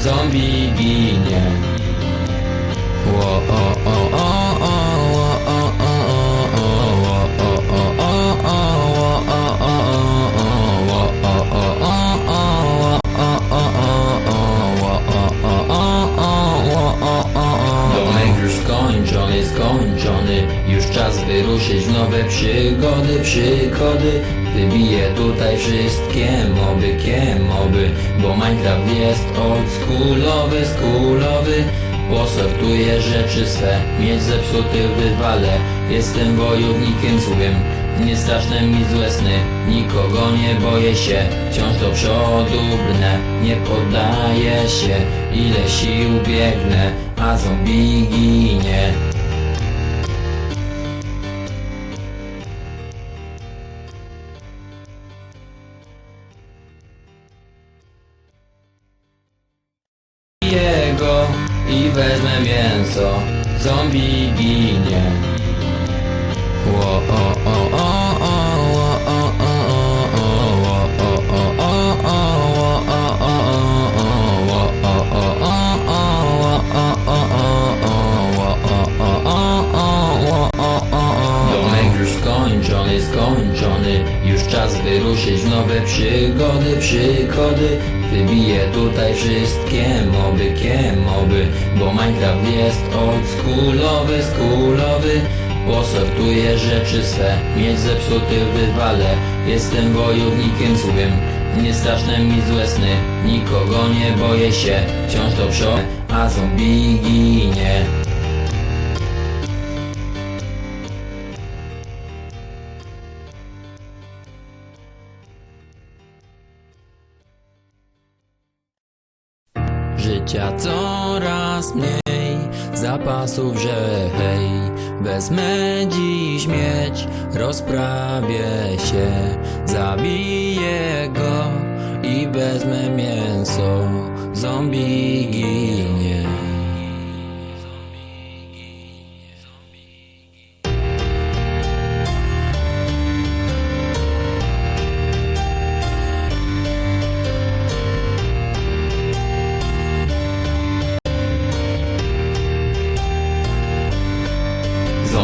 zombie ginie. Wo, o, o, skończony, Już czas wyruszyć w nowe przygody, przygody Wybiję tutaj wszystkie moby, kiemoby Bo Minecraft jest oldschoolowy, schoolowy. Posortuję rzeczy swe, mieć zepsuty wywale. Jestem wojownikiem złym, nie straszne mi złe sny. Nikogo nie boję się, wciąż do przodu brnę. Nie poddaję się, ile sił biegnę A zombie ginie o, o, o, wo, o, o, o. Domek już skończony, skończony Już czas wyruszyć w nowe przygody, przygody Wybiję tutaj wszystkie moby, kiemoby Bo Minecraft jest oldschoolowy, schoolowy. Posortuję rzeczy swe, mieć zepsuty wywale. Jestem wojownikiem złym, nie straszne mi złe sny. Nikogo nie boję się, wciąż do przodu A zombie ginie Życia coraz mniej, zapasów, że hej Wezmę dziś mieć, rozprawię się Zabiję go i wezmę mięso. Zombie ginie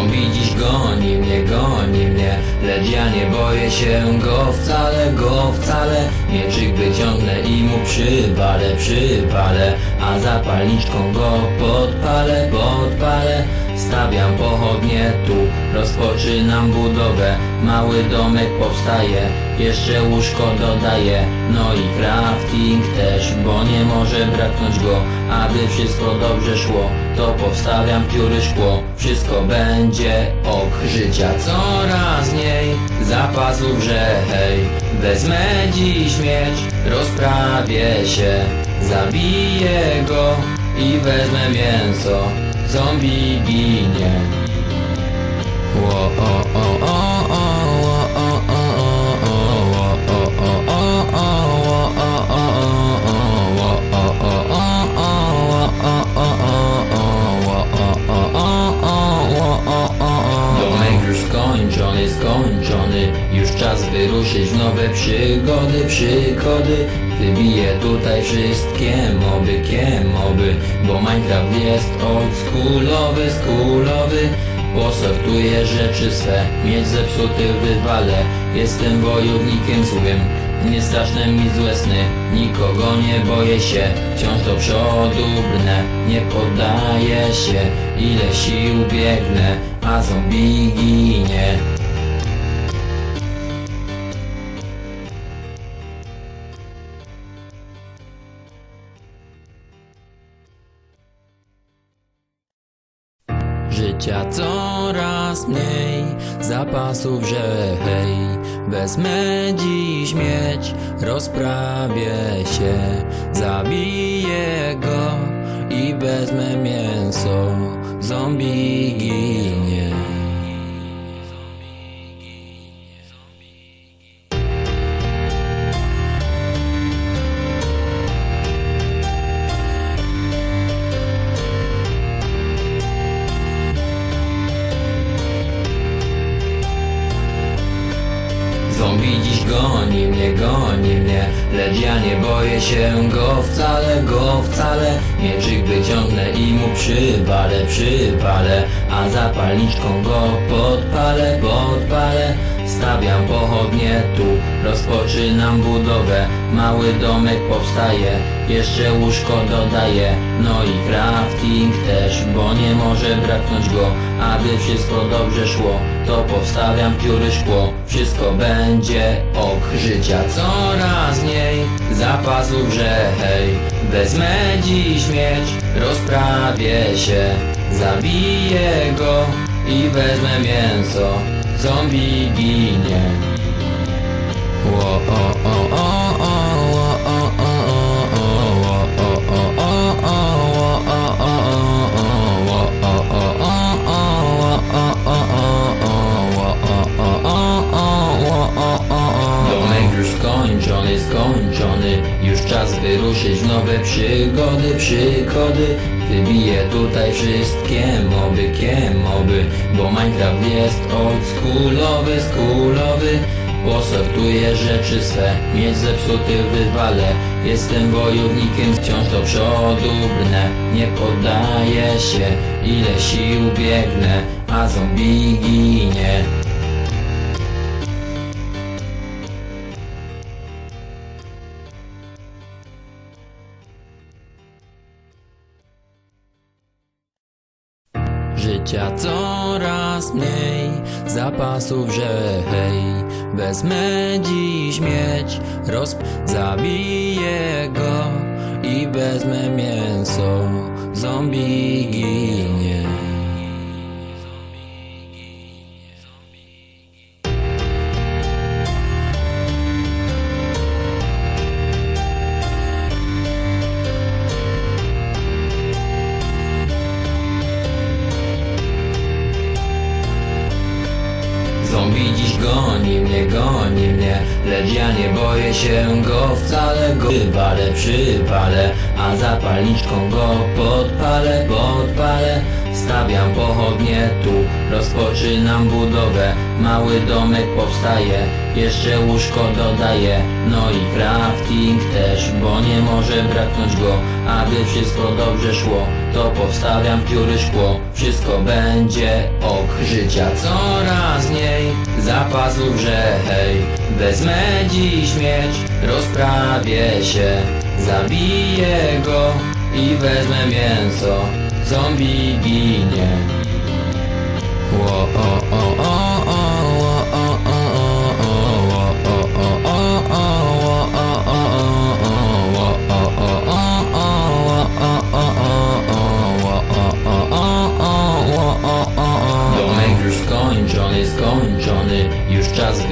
Zombie dziś goni mnie, goni mnie. Lecz ja nie boję się go wcale, go wcale. Mieczyk wyciągnę i mu przywalę, przywalę. A zapalniczką go podpalę, podpalę. Stawiam pochodnie tu, rozpoczynam budowę. Mały domek powstaje, jeszcze łóżko dodaję. No i crafting też, bo nie może braknąć go Aby wszystko dobrze szło, to powstawiam pióry szkło. Wszystko będzie ok, życia. Coraz mniej Zapasów, że hej Wezmę dziś miecz, rozprawię się Zabiję go i wezmę mięso. Zombie ginie. O, przygody, przygody Wybiję tutaj wszystkie moby, kiemoby Bo Minecraft jest oldschoolowy, schoolowy. Posortuję rzeczy swe, mieć zepsuty wywale. Jestem wojownikiem złym, nie straszne mi złe sny. Nikogo nie boję się, wciąż do przodu brnę. Nie poddaję się, ile sił biegnę A zombie ginie coraz mniej, zapasów, że hej Wezmę dziś mieć, rozprawię się Zabiję go i wezmę mięso Zombie ginie wcale, go wcale. Mieczyk wyciągnę i mu przywalę, przywalę A zapalniczką go podpalę, podpalę Stawiam pochodnie tu, rozpoczynam budowę. Mały domek powstaje, jeszcze łóżko dodaję. No i crafting też, bo nie może braknąć go. Aby wszystko dobrze szło, to powstawiam pióry szkło. Wszystko będzie ok, życia. Coraz mniej Zapasów, że hej, wezmę dziś miecz Rozprawię się, zabiję go i wezmę mięso Zombie ginie. Wo, o, o, o, wyruszyć nowe przygody, przygody Wybiję tutaj wszystkie moby, kiemoby Bo Minecraft jest oldschoolowy, schoolowy. Posortuję rzeczy swe, mieć zepsuty wywalę Jestem wojownikiem, wciąż do przodu brnę. Nie poddaję się, ile sił biegnę A zombie ginie Życia coraz mniej, zapasów, że hej Wezmę dziś mieć, zabiję go I wezmę mięso, zombie ginie nie boję się go wcale go Przywalę, przywalę A zapalniczką go podpalę, podpalę Stawiam pochodnie tu Rozpoczynam budowę. Mały domek powstaje Jeszcze łóżko dodaję. No i crafting też Bo nie może braknąć go. Aby wszystko dobrze szło To powstawiam pióry szkło. Wszystko będzie ok Życia. Coraz mniej Zapasów, że hej Wezmę dziś miecz Rozprawię się Zabiję go I wezmę mięso Zombie ginie. Wo, o,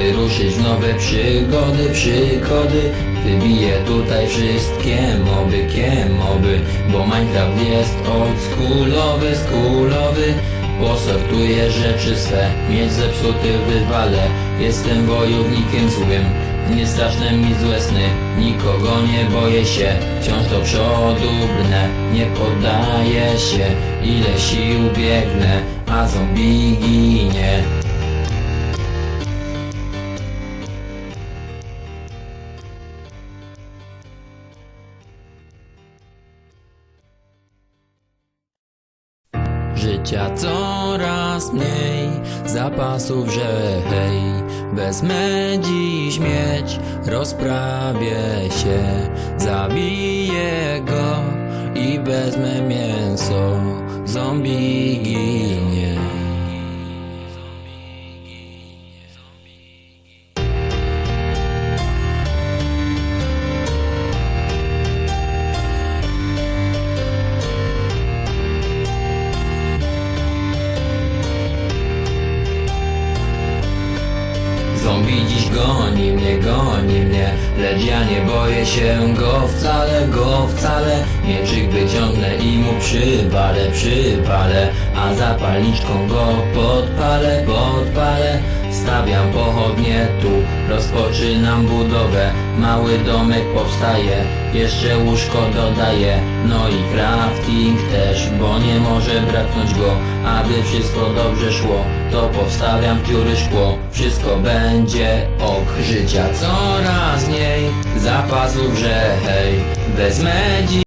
wyruszyć w nowe przygody, przygody Wybiję tutaj wszystkie moby, kiemoby Bo Minecraft jest oldschoolowy, schoolowy Posortuję rzeczy swe, mieć zepsuty wywalę Jestem wojownikiem złym, nie straszne mi złe sny. Nikogo nie boję się, wciąż do przodu brnę. Nie poddaję się, ile sił biegnę A zombie ginie Życia coraz mniej, zapasów, że hej Wezmę dziś mieć, rozprawię się Zabiję go i wezmę mięso. Zombie ginie Zombie dziś goni mnie, goni mnie. Lecz ja nie boję się go wcale, go wcale. Mieczyk wyciągnę i mu przywalę, przywalę. A zapalniczką go podpalę, podpalę Stawiam pochodnie. Tu, rozpoczynam budowę. Mały domek powstaje, jeszcze łóżko dodaję. No i crafting też, bo nie może braknąć go. Aby wszystko dobrze szło, to powstawiam pióry szkło. Wszystko będzie ok, życia. Coraz mniej Zapasów, że hej, wezmę dziś